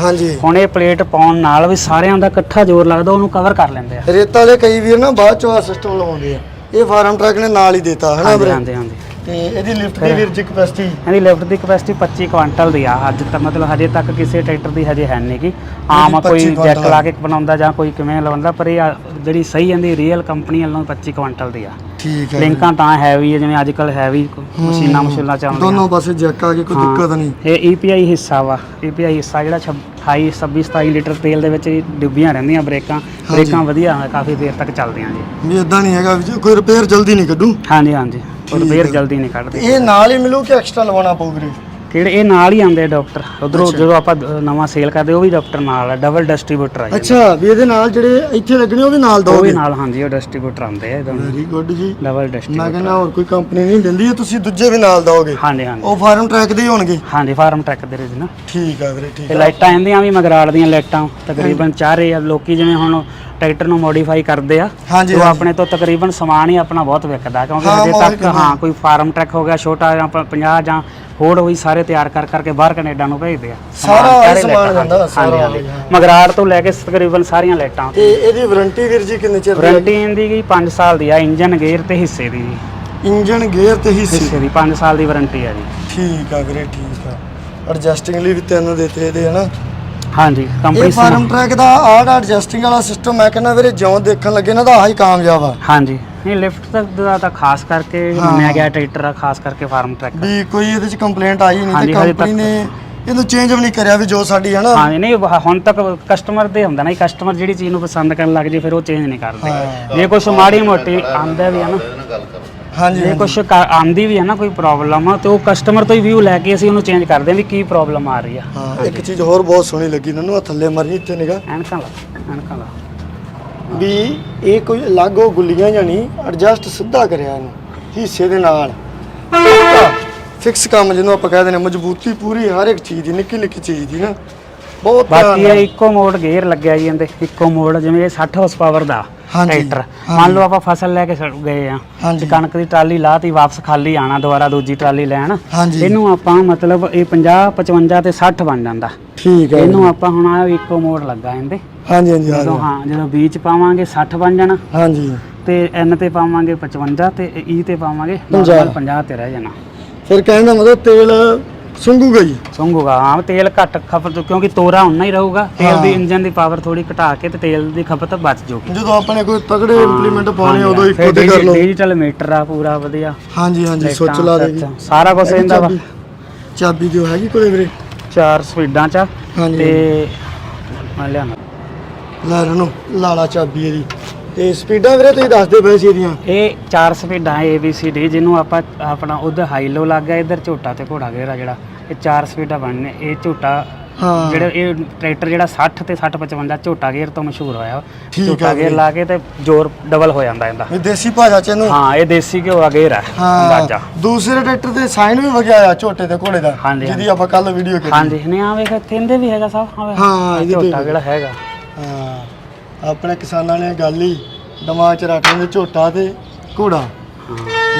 ਹੁਣ ਇਹ ਪਲੇਟ ਪਾਉਣ ਨਾਲ ਵੀ ਸਾਰਿਆਂ ਦਾ ਇਕੱਠਾ ਜ਼ੋਰ ਲੱਗਦਾ ਉਹਨੂੰ ਕਵਰ ਕਰ ਲੈਂਦੇ ਆ। ਰੇਤਾ ਵਾਲੇ ਕਈ ਵੀਰ ਨਾ ਬਾਅਦ ਚੋਂ ਆ ਸਿਸਟਮ ਲਾਉਂਦੇ ਆ। ਇਹ ਫਾਰਮ ਟਰੱਕ ਨੇ ਨਾਲ ਹੀ ਦਿੱਤਾ ਹਨਾ ਹਾਂਜੀ ਹਾਂਜੀ। ਤੇ ਇਹਦੀ ਲਿਫਟ ਦੀ ਵੀਰ ਜੀ ਕਪੈਸਿਟੀ ਇਹਦੀ ਲਿਫਟ ਦੀ ਕਪੈਸਿਟੀ 25 ਕੁਆਂਟਲ ਦੀ ਆ। ਅੱਜ ਤੱਕ ਮਤਲਬ ਹਜੇ ਤੱਕ ਕਿਸੇ ਟਰੈਕਟਰ ਦੀ ਹਜੇ ਹੈ ਨਹੀਂ ਗੀ ਆਮ ਕੋਈ 25 ਜੈਕ ਲਾ ਕੇ ਬਣਾਉਂਦਾ ਜਾਂ ਕੋਈ ਕਿਵੇਂ ਲਾਉਂਦਾ ਪਰ ਇਹ ਜਿਹੜੀ ਸਹੀ ਇਹਦੀ ਰੀਅਲ ਕੰਪਨੀ ਵੱਲੋਂ 25 ਕੁਆਂਟਲ ਦੀ ਆ। ਠੀਕ ਹੈ ਲਿੰਕਾਂ ਤਾਂ ਹੈਵੀ ਹੈ ਜਿਵੇਂ ਅੱਜ ਕੱਲ ਹੈਵੀ ਮਸ਼ੀਨਾਂ ਮਸ਼ੀਨਾਂ ਚੱਲਦੀਆਂ। ਦੋਨੋਂ ਪਾਸੇ ਜੈਕ ਆ ਗਏ ਕੋਈ। ਦਿੱਕਤ ਨਹੀਂ। ਇਹ EPI ਹਿੱਸਾ ਵਾ। EPI ਹਿੱਸਾ ਜਿਹੜਾ 28 26 27 ਲੀਟਰ ਤੇਲ ਦੇ ਵਿੱਚ ਡੁੱਬੀਆਂ ਰਹਿੰਦੀਆਂ ਬ੍ਰੇਕਾਂ। ਬ੍ਰੇਕਾਂ ਵਧੀਆ ਕਾਫੀ ਦੇਰ ਤੱਕ ਚੱਲਦੀਆਂ ਜੀ। ਵੀ ਇਦਾਂ ਨਹੀਂ ਹੈਗਾ ਕੋਈ ਰਿਪੇਅਰ ਜਲਦੀ ਨਹੀਂ ਕੱਢੂ। ਹਾਂਜੀ ਹਾਂਜੀ। ਰਿਪੇਅਰ ਹੈ। ਜਲਦੀ ਨਹੀਂ ਕੱਢਦੇ। ਇਹ ਨਾਲ ਹੀ ਮਿਲੂ ਕਿ ਐਕਸਟਰਾ ਲਵਾਉਣਾ ਪਊ ਵੀਰੇ? ਕਿਹੜੇ? ਇਹ ਨਾਲ ਹੀ ਆਉਂਦੇ ਆ ਡਾਕਟਰ। ਉਧਰੋਂ ਜਦੋਂ ਆਪਾਂ ਨਵਾਂ ਸੇਲ ਕਰਦੇ ਉਹ ਵੀ ਡਾਕਟਰ ਨਾਲ ਆ ਡਬਲ ਡਿਸਟ੍ਰੀਬਿਊਟਰ ਆ ਜੀ। ਅੱਛਾ ਵੀ ਇਹਦੇ ਨਾਲ ਜਿਹੜੇ ਇੱਥੇ ਲੱਗਣੇ ਉਹ ਵੀ ਨਾਲ ਉਹ ਵੀ ਦੋਗੇ ਨਾਲ ਹਾਂਜੀ ਉਹ ਡਿਸਟ੍ਰੀਬਿਊਟਰ ਆਉਂਦੇ ਆ ਦੋਨੋਂ ਵੈਰੀ ਗੁੱਡ ਜੀ। ਡਬਲ ਮੈਂ ਡਿਸਟ੍ਰੀਬਿਊਟਰ ਕਹਿੰਦਾ ਹੋਰ ਕੋਈ ਕੰਪਨੀ ਨਹੀਂ ਦਿੰਦੀ ਇਹ ਤੁਸੀਂ ਦੂਜੇ ਵੀ ਨਾਲ ਦੋਗੇ ਹਾਂਜੀ ਹਾਂਜੀ। ਉਹ ਫਾਰਮ ਟਰੈਕ ਦੇ ਹੀ ਹੋਣਗੇ। ਹਾਂਜੀ ਫਾਰਮ ਟਰੈਕ ਦੇ ਵਿੱਚ ਨਾ। ਠੀਕ ਆ ਵੀਰੇ ਠੀਕ ਤੇ ਆ। ਲਾਈਟਾਂ ਇਹਦੀਆਂ ਵੀ ਮਗਰਾੜ ਦੀਆਂ ਲਾਈਟਾਂ ਤਕਰੀਬਨ ਚਾਹ ਰਹੇ ਆ ਲੋਕੀ ਜਿਵੇਂ ਹੁਣ ਟਰੈਕਟਰ ਨੂੰ ਮੋਡੀਫਾਈ ਕਰਦੇ ਆ ਹਾਂਜੀ ਉਹ ਹਾਂਜੀ। ਆਪਣੇ ਤੋਂ ਤਕਰੀਬਨ ਸਮਾਨ ਹੀ ਆਪਣਾ ਬਹੁਤ ਵਿਕਦਾ ਕਿਉਂਕਿ ਹਾਂ, ਹਜੇ ਬਹੁਤ ਤੱਕ ਵਿਕਦਾ। ਹਾਂ ਕੋਈ ਫਾਰਮ ਟਰੈਕ ਹੋ ਗਿਆ ਛੋਟਾ ਜਾਂ ਪ- 50 ਜਾਂ ਹੋਰ ਹੋਈ ਸਾਰੇ ਤਿਆਰ ਕਰ ਕਰਕੇ ਬਾਹਰ ਕੈਨੇਡਾ ਨੂੰ ਭੇਜਦੇ ਆ ਸਾਰਾ ਸਮਾਨ, ਇਹ ਸਾਰੇ ਸਮਾਨ ਲਾਈਟਾਂ, ਜਾਂਦਾ, ਹਾਂਜੀ, ਸਾਰਾ ਹਾਂਜੀ। ਹਾਂ। ਮਗਰਾੜ ਤੋਂ ਲੈ ਕੇ ਤਕਰੀਬਨ ਸਾਰੀਆਂ ਲਾਈਟਾਂ ਤੇ ਇਹਦੀ ਵਾਰੰਟੀ ਵੀਰ ਜੀ ਕਿੰਨੇ ਚਿਰ ਦੀ ਵਾਰੰਟੀ ਇਹਦੀ ਗਈ 5 ਸਾਲ ਦੀ ਆ ਇੰਜਨ ਗੇਅਰ ਤੇ ਹਿੱਸੇ ਦੀ ਜੀ। ਇੰਜਨ ਗੇਅਰ ਤੇ ਹਿੱਸੇ ਹਿੱਸੇ ਦੀ 5 ਸਾਲ ਦੀ ਵਾਰੰਟੀ ਆ ਜੀ ਠੀਕ ਆ ਵੀਰੇ ਠੀਕ ਆ ਐਡਜਸਟਿੰਗ ਲਈ ਵੀ ਤਿੰਨ ਦਿੱਤੇ ਇਹਦੇ ਹਨਾ ਹਾਂਜੀ ਕੰਪਨੀ ਇਹ ਫਾਰਮ ਟਰੈਕ ਦਾ ਆੜ ਐਡਜਸਟਿੰਗ ਵਾਲਾ ਸਿਸਟਮ ਮੈਂ ਕਹਿੰਦਾ ਵੀਰੇ ਜਿਉਂ ਦੇਖਣ ਲੱਗੇ ਨਾ ਤਾਂ ਆਹ ਹੀ ਕਾਮਯਾਬ ਆ। ਹਾਂਜੀ ਇਹ ਲਿਫਟ ਦਾ ਤਾਂ ਖਾਸ ਕਰਕੇ ਹਾਂ। ਮੰਨਿਆ ਗਿਆ ਟਰੈਕਟਰ ਆ ਖਾਸ ਕਰਕੇ ਫਾਰਮ ਟਰੈਕ ਵੀ ਕੋਈ ਇਹਦੇ ਚ ਕੰਪਲੇਂਟ ਆਈ ਨਹੀਂ ਤੇ ਕੰਪਨੀ ਤੱਕ- ਨੇ ਇਹਨੂੰ ਚੇਂਜ ਵੀ ਨਹੀਂ ਕਰਿਆ ਵੀ ਜੋ ਸਾਡੀ ਹਨਾ ਹਾਂਜੀ ਨਹੀਂ ਵਹ- ਹੁਣ ਤੱਕ ਕਸਟਮਰ ਦੇ ਹੁੰਦਾ ਨਾ ਕਸਟਮਰ ਜਿਹੜੀ ਚੀਜ਼ ਨੂੰ ਪਸੰਦ ਕਰਨ ਲੱਗ ਜੇ ਫਿਰ ਉਹ ਚੇਂਜ ਨਹੀਂ ਕਰਦੇ। ਹਾਂ। ਜੇ ਕੁਝ ਮਾੜੀ ਮੋਟੀ ਆਂਦਾ ਵੀ ਹੈ ਨਾ। ਹਾਂਜੀ ਜੇ ਕੁਝ ਆਂਦੀ ਵੀ ਹੈ ਨਾ ਕੋਈ ਪ੍ਰੋਬਲਮ ਤੇ ਉਹ ਕਸਟਮਰ ਤੋਂ ਹੀ ਵਿਊ ਲੈ ਕੇ ਅਸੀਂ ਉਹਨੂੰ ਚੇਂਜ ਕਰਦੇ ਹਾਂ ਵੀ ਕੀ ਪ੍ਰੋਬਲਮ ਆ ਰਹੀ ਆ। ਹਾਂ ਇੱਕ ਚੀਜ਼ ਹੋਰ ਬਹੁਤ ਸੋਹਣੀ ਲੱਗੀ ਮੈਨੂੰ ਆਹ ਥੱਲੇ ਮਰੀ ਇੱਥੇ ਨਿਗਾ ਐਨਕਾਂ ਲਾ ਐਨਕਾਂ ਲਾ। ਵੀ ਇਹ ਕੋਈ ਅਲੱਗ ਉਹ ਗੁੱਲੀਆਂ ਜਾਨੀ ਐਡਜਸਟ ਸਿੱਧਾ ਕਰਿਆ ਇਹਨੂੰ ਹਿੱਸੇ ਦੇ ਨਾਲ। ਫਿਕਸ ਕੰਮ ਜਿਹਨੂੰ ਆਪਾਂ ਕਹਿੰਦੇ ਨੇ ਮਜ਼ਬੂਤੀ ਪੂਰੀ ਹਰ ਇੱਕ ਚੀਜ਼ ਦੀ ਨਿੱਕੀ ਨਿੱਕੀ ਚੀਜ਼ ਦੀ ਨਾ। ਬਹੁਤ ਧਿਆਨ ਬਾਕੀ ਨਾਲ- ਇੱਕੋ ਮੋਡ ਗੇਅਰ ਲੱਗਿਆ ਜੀ ਇਹਦੇ ਇੱਕੋ ਮੋਡ ਜਿਵੇਂ ਇਹ 60 ਹਾਰਸ ਪਾਵਰ ਦਾ। ਹਾਂਜੀ, ਟਰੈਕਟਰ। ਮੰਨ ਲਓ ਆਪਾਂ ਫਸਲ ਲੈ ਕੇ ਗਏ ਆ ਹਾਂਜੀ। ਤੇ ਕਣਕ ਦੀ ਟਰਾਲੀ ਲਾਤੀ ਵਾਪਸ ਖਾਲੀ ਆਣਾ ਦੁਬਾਰਾ ਦੂਜੀ ਟਰਾਲੀ ਲੈਣ। ਹਾਂਜੀ। ਇਹਨੂੰ ਆਪਾਂ ਮਤਲਬ ਇਹ 50 55 ਤੇ 60 ਬਣ ਜਾਂਦਾ। ਠੀਕ ਹੈ ਇਹਨੂੰ ਆਪਾਂ ਹੁਣ ਆ ਇੱਕੋ ਮੋਡ ਲੱਗਾ ਇਹਦੇ। ਹਾਂਜੀ ਹਾਂਜੀ ਜਦੋਂ। ਹਾਂ ਜਦੋਂ ਬੀਚ ਪਾਵਾਂਗੇ 60 ਬਣ ਜਾਣਾ। ਹਾਂਜੀ। ਤੇ ਐਨ ਤੇ ਪਾਵਾਂਗੇ 55 ਤੇ ਈ ਤੇ ਪਾਵਾਂਗੇ ਪੰਜਾਹ। ਨਾਰਮਲ 50 ਤੇ ਰਹਿ ਜਾਣਾ। ਫਿਰ ਕਹਿਣ ਦਾ ਮਤਲਬ ਤੇਲ ਸੁੰਘੂਗਾ ਹੀ ਸੰਗੂਗਾ ਹਾਂ ਤੇਲ ਘੱਟ ਖਪਤ ਕਿਉਂਕਿ ਤੋਰਾ ਉਨਾ ਹੀ ਰਹੂਗਾ। ਤੇਲ। ਦੀ ਇੰਜਨ ਦੀ ਪਾਵਰ ਥੋੜੀ ਘਟਾ ਕੇ ਤੇ ਤੇਲ ਦੀ ਖਪਤ ਬਚ ਜਾਊਗੀ ਜਦੋਂ ਆਪਣੇ ਕੋਈ ਤਗੜੇ ਇੰਪਲੀਮੈਂਟ ਪਾਉਣੇ ਉਦੋਂ ਇੱਕੋ ਤੇ ਕਰ ਲਓ। ਡਿਜੀਟਲ ਮੀਟਰ ਆ ਪੂਰਾ ਵਧੀਆ। ਹਾਂਜੀ ਹਾਂਜੀ ਸੁੱਚ ਲਾ ਸੱਚ, ਸਾਰਾ ਕੁਝ ਇਹਦਾ ਵਾ। ਚਾਬੀ? ਦਿਓ ਹੈਗੀ ਕੋਲੇ ਵੀਰੇ? ਚਾਰ ਸਪੀਡਾਂ ਚ ਤੇ ਮੈਂ ਲਿਆਣਾ ਲੈ ਰਣੋ ਲਾਲਾ ਚਾਬੀ ਇਹਦੀ। ਤੇ ਸਪੀਡਾਂ ਵੀਰੇ ਤੁਸੀਂ ਦੱਸਦੇ ਪਏ ਸੀ ਇਹਦੀਆਂ। ਇਹ ਚਾਰ ਸਪੀਡਾਂ ਏ ਬੀ ਸੀ ਡੀ ਜਿਹਨੂੰ ਆਪਾਂ ਆਪਣਾ ਉਧਰ ਹਾਈ ਲੋ ਲੱਗ ਇੱਧਰ ਝੋਟਾ ਤੇ ਘੋੜਾ ਗੇਰਾ ਜਿਹੜਾ ਇਹ ਚਾਰ ਸਪੀਡਾਂ ਬਣਨੇ ਇਹ ਝੋਟਾ ਹਾਂ। ਜਿਹੜੇ ਇਹ ਟਰੈਕਟਰ ਜਿਹੜਾ 60 ਤੇ 60 55 ਝੋਟਾ ਗੇਅਰ ਤੋਂ ਮਸ਼ਹੂਰ ਹੋਇਆ। ਠੀਕ ਆ ਝੋਟਾ ਗੇਅਰ। ਲਾ ਕੇ ਤੇ ਜ਼ੋਰ ਡਬਲ ਹੋ ਜਾਂਦਾ ਇਹਦਾ। ਵੀ ਦੇਸੀ ਭਾਸ਼ਾ ਚ ਇਹਨੂੰ? ਹਾਂ ਇਹ ਦੇਸੀ ਘਿਓ ਦਾ ਗੇਅਰ ਹੈ ਹਾਂ। ਅੰਦਾਜ਼ਾ। ਦੂਸਰੇ ਟਰੈਕਟਰ ਤੇ ਸਾਈਨ ਵੀ ਵਗਿਆ ਆ ਝੋਟੇ ਤੇ ਘੋੜੇ ਦਾ ਜਿਹਦੀ ਆਪਾਂ ਕੱਲ ਵੀਡੀਓ ਕੀਤੀ। ਹਾਂਜੀ ਨਹੀਂ ਆ ਵੇਖ ਥਿੰਦੇ ਵੀ ਹੈਗਾ ਸਭ। ਆ। ਹਾਂ, ਇਹਦੇ ਝੋਟਾ ਜਿਹੜਾ ਹੈਗਾ। ਹਾਂ। ਆਪਣੇ ਕਿਸਾਨਾਂ ਨੇ ਗੱਲ ਹੀ ਦਿਮਾਗ ਚ ਰੱਖ ਲੈਂਦੇ ਝੋਟਾ ਤੇ ਘੋੜਾ।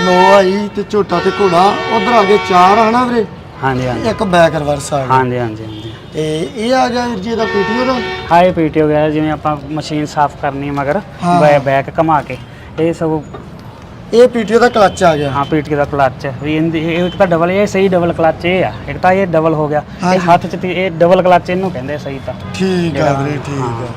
ਨੋ ਆਈ ਤੇ ਝੋਟਾ ਤੇ ਘੋੜਾ ਉਧਰ ਆ ਗਏ ਚਾਰ ਹਨਾ ਵੀਰੇ? ਹਾਂਜੀ ਹਾਂਜੀ। ਇੱਕ ਬੈਕ ਰਿਵਰਸ ਆ ਗਿਆ ਹਾਂਜੀ ਹਾਂਜੀ ਹਾਂਜੀ। ਤੇ ਇਹ ਆ ਗਿਆ ਵੀਰ ਜੀ ਇਹਦਾ ਪੀਟੀਓ ਦਾ? ਹਾਂ ਇਹ ਪੀਟੀ ਵਗੈਰਾ ਜਿਵੇਂ ਆਪਾਂ ਮਸ਼ੀਨ ਸਾਫ਼ ਕਰਨੀ ਹੈ ਮਗਰ ਹਾਂ। ਬੈ- ਬੈਕ ਘੁਮਾ ਕੇ ਇਹ ਸਭ ਇਹ ਪੀਟੀਓ ਦਾ ਕਲਚ ਆ ਗਿਆ। ਹਾਂ ਪੀਟੀ ਦਾ ਕਲੱਚ। ਵੀ ਇਹਦੀ ਇਹ ਇੱਕ ਤਾਂ ਡਬਲ ਇਹ ਸਹੀ ਡਬਲ ਕਲੱਚ ਇਹ ਆ। ਇੱਕ ਤਾਂ ਇਹ ਡਬਲ ਹੋ ਗਿਆ। ਇਹ ਹਾਂਜੀ। ਹੱਥ 'ਚ ਤੇ ਇਹ ਡਬਲ ਕਲੱਚ ਇਹਨੂੰ ਕਹਿੰਦੇ ਆ ਸਹੀ ਤਾਂ। ਠੀਕ ਆ ਜਿਹੜਾ- ਵੀਰੇ ਠੀਕ ਹਾਂ। ਆ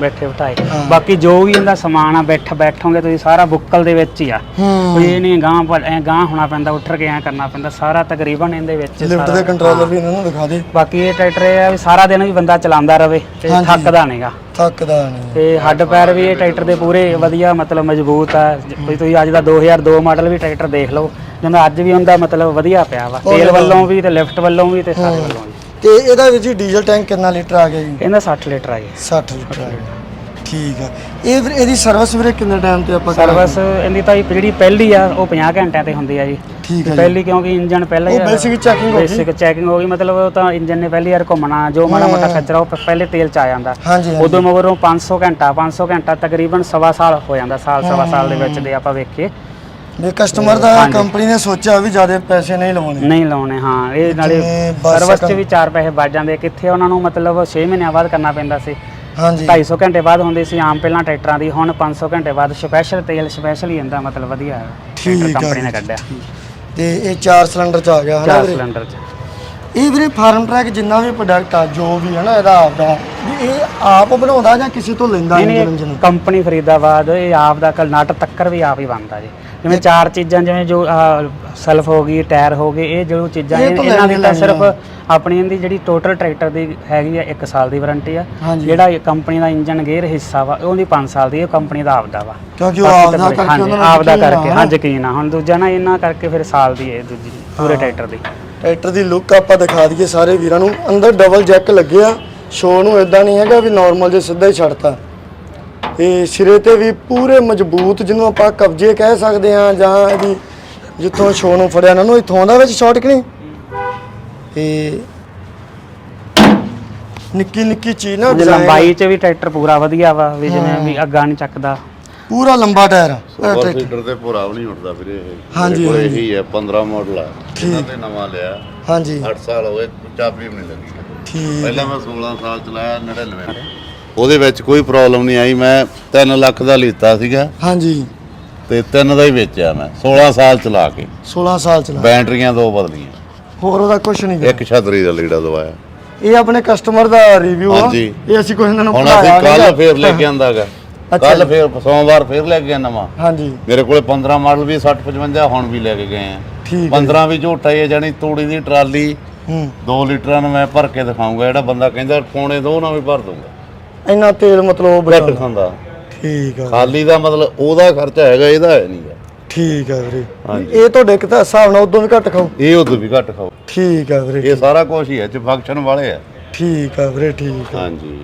ਬੈਠੇ ਬਿਠਾਏ। ਹਾਂ। ਬਾਕੀ ਜੋ ਵੀ ਇਹਦਾ ਸਮਾਨ ਆ ਬੈਠ ਬੈਠੋਗੇ ਤੁਸੀਂ ਸਾਰਾ ਬੁੱਕਲ ਦੇ ਵਿੱਚ ਹੀ ਆ। ਕੋਈ ਇਹ ਨਹੀਂ ਗਾਂ ਪਰ ਐ ਗਾਂ ਹੋਣਾ ਪੈਂਦਾ ਉੱਠ ਕੇ ਐ ਕਰਨਾ ਪੈਂਦਾ ਸਾਰਾ ਤਕਰੀਬਨ ਇਹਦੇ ਵਿੱਚ ਲਿਫਟ ਸਾਰਾ- ਦੇ ਕੰਟਰੋਲਰ ਵੀ ਇਹਨਾਂ ਨੂੰ ਦਿਖਾ ਦੇ। ਬਾਕੀ ਇਹ ਟਰੈਕਟਰ ਇਹ ਆ ਵੀ ਸਾਰਾ ਦਿਨ ਵੀ ਬੰਦਾ ਚਲਾਉਂਦਾ ਰਵੇ ਤੇ ਹਾਂਜੀ। ਥੱਕਦਾ ਨਹੀਂਗਾ। ਥੱਕਦਾ ਨਹੀਂ। ਤੇ ਹੱਡ ਪੈਰ ਵੀ ਇਹ ਟਰੈਕਟਰ ਦੇ ਪੂਰੇ ਵਧੀਆ ਮਤਲਬ ਮਜ਼ਬੂਤ ਆ। ਜ- ਕੋਈ ਤੁਸੀਂ ਅੱਜ ਦਾ 2002 ਮਾਡਲ ਵੀ ਟਰੈਕਟਰ ਦੇਖ ਲਓ ਜਿਵੇਂ ਅੱਜ ਵੀ ਉਹਦਾ ਮਤਲਬ ਵਧੀਆ ਪਿਆ ਵਾ। ਤੇਲ ਵੱਲੋਂ ਵੀ ਤੇ ਲਿਫਟ ਵੱਲੋਂ ਵੀ ਤੇ ਸਾਰੇ ਵੱਲੋਂ ਵੀ। ਤੇ ਇਹਦਾ ਵਿੱਚ ਜੀ ਡੀਜ਼ਲ ਟੈਂਕ ਕਿੰਨਾ ਲੀਟਰ ਆ ਗਿਆ ਜੀ? ਇਹਦਾ 60 ਲੀਟਰ ਆ ਜੀ। 60 ਲੀਟਰ ਆ ਗਿਆ। ਠੀਕ ਆ। ਇਹ ਵੀਰੇ- ਇਹਦੀ ਸਰਵਿਸ ਵੀਰੇ ਕਿੰਨੇ ਟਾਈਮ ਤੇ ਆਪਾਂ ਸਰਵਿਸ ਇਹਦੀ ਤਾਂ ਜੀ ਜਿਹੜੀ ਪਹਿਲੀ ਆ ਉਹ 50 ਘੰਟਿਆਂ ਤੇ ਹੁੰਦੀ ਆ ਜੀ। ਠੀਕ ਆ ਜੀ। ਪਹਿਲੀ ਕਿਉਂਕਿ ਇੰਜਨ ਪਹਿਲਾਂ ਹੀ ਉਹ basic checking ਹੋ ਗਈ। ਬੇਸਿਕ ਚੈਕਿੰਗ ਹੋ ਗਈ ਮਤਲਬ ਉਹ ਤਾਂ ਇੰਜਨ ਨੇ ਪਹਿਲੀ ਵਾਰ ਘੁੰਮਣਾ ਜੋ ਮਾੜਾ ਮੋਟਾ ਖਚਰਾ ਉਹ ਪ- ਪਹਿਲੇ ਤੇਲ ਚ ਆ ਜਾਂਦਾ। ਹਾਂਜੀ ਹਾਂਜੀ। ਉਦੋਂ ਮਗਰੋਂ 500 ਘੰਟਾ 500 ਘੰਟਾ ਤਕਰੀਬਨ ਸਵਾ ਸਾਲ ਹੋ ਜਾਂਦਾ ਸਾਲ ਸਵਾ ਸਾਲ ਦੇ ਵਿੱਚ ਦੇ ਆਪਾਂ ਵੇਖੀਏ। ਵੀ ਕਸਟਮਰ ਦਾ ਹਾਂਜੀ। ਕੰਪਨੀ ਨੇ ਸੋਚਿਆ ਵੀ ਜ਼ਿਆਦਾ ਪੈਸੇ ਨਹੀਂ ਲਵਾਉਣੇ ਨਹੀਂ ਲਾਉਣੇ ਹਾਂ ਇਹ ਨਾਲੇ ਜਿਵੇਂ ਬੱਸ ਸਰਵਿਸ 'ਚ ਵੀ 4 ਪੈਸੇ ਬਚ ਜਾਂਦੇ ਕਿੱਥੇ ਉਹਨਾਂ ਨੂੰ ਮਤਲਬ 6 ਮਹੀਨਿਆਂ ਬਾਅਦ ਕਰਨਾ ਪੈਂਦਾ ਸੀ। ਹਾਂਜੀ। 250 ਘੰਟੇ ਬਾਅਦ ਹੁੰਦੀ ਸੀ ਆਮ ਪਹਿਲਾਂ ਟਰੈਕਟਰਾਂ ਦੀ ਹੁਣ 500 ਘੰਟੇ ਬਾਅਦ ਸਪੈਸ਼ਲ ਤੇਲ ਸਪੈਸ਼ਲ ਹੀ ਹੁੰਦਾ ਮਤਲਬ ਵਧੀਆ ਹੈ। ਠੀਕ ਆ ਕੰਪਨੀ ਨੇ। ਕੱਢਿਆ। ਤੇ ਇਹ 4 ਸਿਲੰਡਰ ਚ ਆ ਗਿਆ ਹਨਾ ਚਾਰ ਵੀਰੇ? ਸਿਲੰਡਰ 'ਚ। ਇਹ ਵੀਰੇ ਫਾਰਮ ਟਰੈਕ ਜਿੰਨਾ ਵੀ ਪ੍ਰੋਡਕਟ ਆ ਜੋ ਵੀ ਹੈ ਨਾ ਇਹਦਾ ਆਪਦਾ। ਵੀ ਇਹ ਆਪ ਬਣਾਉਂਦਾ ਜਾਂ ਕਿਸੇ ਤੋਂ ਲੈਂਦਾ ਨਹੀਂ ਇੰਜਨ ਨਹੀਂ ਇੰਜਨ ਕੰਪਨੀ ਫਰੀਦਾਬਾਦ ਇਹ ਆਪ ਦਾ ਕਲ ਨਟ ਤੱਕਰ ਵੀ ਆਪ ਹੀ ਬਣਦਾ ਜੀ। ਜਿਵੇਂ ਚਾਰ ਚੀਜ਼ਾਂ ਜਿਵੇਂ ਜੋ ਸੈਲਫ ਹੋ ਗਈ ਟਾਇਰ ਹੋ ਗਏ ਇਹ ਜੋ ਚੀਜ਼ਾਂ ਇਹ ਇਹ- ਤਾਂ ਇਹਨਾਂ ਦੀ ਲੈਣੀਆਂ ਤਾਂ ਸਿਰਫ ਆਪਣੀ ਇਹਦੀ ਜਿਹੜੀ ਟੋਟਲ ਟਰੈਕਟਰ ਦੀ ਹੈਗੀ ਆ 1 ਸਾਲ ਦੀ ਵਾਰੰਟੀ ਆ। ਹਾਂਜੀ। ਜਿਹੜਾ ਕੰਪਨੀ ਦਾ ਇੰਜਨ ਗੇਅਰ ਹਿੱਸਾ ਵਾ ਉਹਦੀ 5 ਸਾਲ ਦੀ ਇਹ ਕੰਪਨੀ ਦਾ ਆਪਦਾ ਵਾ। ਕਿਉਂਕਿ ਉਹ ਬਾਕੀ ਆਪਦਾ ਤਾਂ ਕਰਕੇ ਹਾਂਜੀ, ਉਹਨਾਂ ਨੂੰ ਆਪਦਾ ਯਕੀਨ ਆ, ਕਰਕੇ। ਹਾਂ ਯਕੀਨ ਆ। ਹੁਣ ਦੂਜਾ ਨਾ ਇਹਨਾਂ ਕਰਕੇ ਫਿਰ ਸਾਲ ਦੀ ਹੈ ਦੂਜੀ ਪੂਰੇ ਟਰੈਕਟਰ ਦੀ। ਟਰੈਕਟਰ ਦੀ ਲੁੱਕ ਆਪਾਂ ਦਿਖਾ ਦਈਏ ਸਾਰੇ ਵੀਰਾਂ ਨੂੰ। ਅੰਦਰ ਡਬਲ ਜੈਕ ਲੱਗੇ ਆ। ਸ਼ੋ ਨੂੰ ਇਦਾਂ ਨਹੀਂ ਹੈਗਾ ਵੀ ਨਾਰਮਲ ਜੇ ਸਿੱਧਾ ਹੀ ਛੱਡਤਾ। ਇਹ ਸਿਰੇ ਤੇ ਵੀ ਪੂਰੇ ਮਜ਼ਬੂਤ ਜਿਹਨੂੰ ਆਪਾਂ ਕਬਜੇ ਕਹਿ ਸਕਦੇ ਆ ਜਾਂ ਇਹਦੀ ਜਿੱਥੋਂ ਸ਼ੋ ਨੂੰ ਫੜਿਆ ਇਹਨਾਂ ਨੂੰ ਇਥੋਂ ਦਾ ਵਿੱਚ ਸ਼ਾਰਟ ਕਿ ਨਹੀਂ? ਇਹ ਨਿੱਕੀ ਨਿੱਕੀ ਚੀਜ਼ ਨਾ ਜੇ ਲੰਬਾਈ 'ਚ ਵੀ ਟਰੈਕਟਰ ਪੂਰਾ ਵਧੀਆ ਵਾ ਵੀ ਜਿਵੇਂ ਵੀ ਅੱਗਾ ਨਹੀਂ ਚੱਕਦਾ। ਪੂਰਾ ਲੰਬਾ ਟਾਇਰ ਆ। ਇਹ ਸੁਪਰ ਟਰੈਕਟਰ- ਸੀਡਰ ਤੇ ਭੁਰਾ ਵੀ ਨਹੀਂ ਉੱਠਦਾ ਵੀਰੇ ਇਹ। ਹਾਂਜੀ, ਕੋਲ ਹਾਂਜੀ। ਇਹੀ ਹੈ 15 ਮਾਡਲ ਆ। ਇਹਨਾਂ ਤੇ ਨਵਾਂ ਲਿਆ। ਹਾਂਜੀ। 8 ਸਾਲ ਹੋਏ ਚਾਬੀ ਵੀ ਨਹੀਂ ਲੱਗੀ। ਠੀਕ। ਪਹਿਲਾਂ ਮੈਂ 16 ਸਾਲ ਚਲਾਇਆ 99 ਉਹਦੇ ਵਿੱਚ ਕੋਈ ਪ੍ਰੋਬਲਮ ਨਹੀਂ ਆਈ। ਮੈਂ 3 ਲੱਖ ਦਾ ਲਿੱਤਾ ਸੀਗਾ ਹਾਂਜੀ। ਤੇ 3 ਦਾ ਹੀ ਵੇਚਿਆ ਮੈਂ 16 ਸਾਲ ਚਲਾ ਕੇ। 16 ਸਾਲ ਚਲਾ ਬੈਟਰੀਆਂ ਦੋ ਬਦਲੀਆਂ। ਹੋਰ ਉਹਦਾ ਕੁਝ ਨਹੀਂ ਇੱਕ ਛਤਰੀ ਦਾ ਲੀੜਾ ਦਵਾਇਆ। ਇਹ ਆਪਣੇ ਕਸਟਮਰ ਦਾ ਰਿਵਿਊ ਆ। ਹਾਂਜੀ। ਇਹ ਅਸੀਂ ਕੋਈ ਇਹਨਾਂ ਨੂੰ ਹੁਣ ਪੜਾਇਆ ਕੱਲ ਫੇਰ ਲੈ ਕੇ ਆਂਦਾਗਾ ਅੱਛਾ ਕੱਲ। ਫੇਰ ਸੋਮਵਾਰ ਫੇਰ ਲੈ ਕੇ ਆਇਆ ਨਵਾਂ। ਹਾਂਜੀ। ਮੇਰੇ ਕੋਲੇ 15 ਮਾਡਲ ਵੀ 60 55 ਹੁਣ ਵੀ ਲੈ ਕੇ ਗਏ ਆ। ਠੀਕ ਹੈ 15 ਵੀ ਝੋਟਾ ਹੀ ਹੈ ਜਾਨੀ ਤੂੜੀ ਦੀ ਟਰਾਲੀ ਹੂੰ। 2 ਲੀਟਰਾਂ ਨੂੰ ਮੈਂ ਭਰ ਕੇ ਦਿਖਾਉਂਗਾ ਜਿਹੜਾ ਬੰਦਾ ਕਹਿੰਦਾ ਪੌਣੇ ਦੋ ਨਾਲ ਵੀ ਭਰ ਦੂੰਗਾ ਇੰਨਾ ਤੇਲ ਮਤਲਬ ਬਚਾਉਂਦਾ ਖਾਂਦਾ। ਠੀਕ ਆ। ਖਾਲੀ ਦਾ ਮਤਲਬ ਉਹਦਾ ਖਰਚਾ ਹੈਗਾ ਇਹਦਾ ਹੈ ਨਹੀਂਗਾ ਠੀਕ ਆ ਵੀਰੇ। ਹਾਂਜੀ। ਇਹ ਤੁਹਾਡੇ ਕਿਤਾ ਹਿਸਾਬ ਨਾਲ ਉਦੋਂ ਵੀ ਘੱਟ ਖਾਓ। ਇਹ ਉਦੋਂ ਵੀ ਘੱਟ ਖਾਓ। ਠੀਕ ਆ ਵੀਰੇ। ਇਹ ਸਾਰਾ ਕੁਝ ਹੀ ਹੈ ਚ ਫੰਕਸ਼ਨ ਵਾਲੇ ਆ। ਠੀਕ ਆ ਵੀਰੇ ਠੀਕ ਆ। ਹਾਂਜੀ।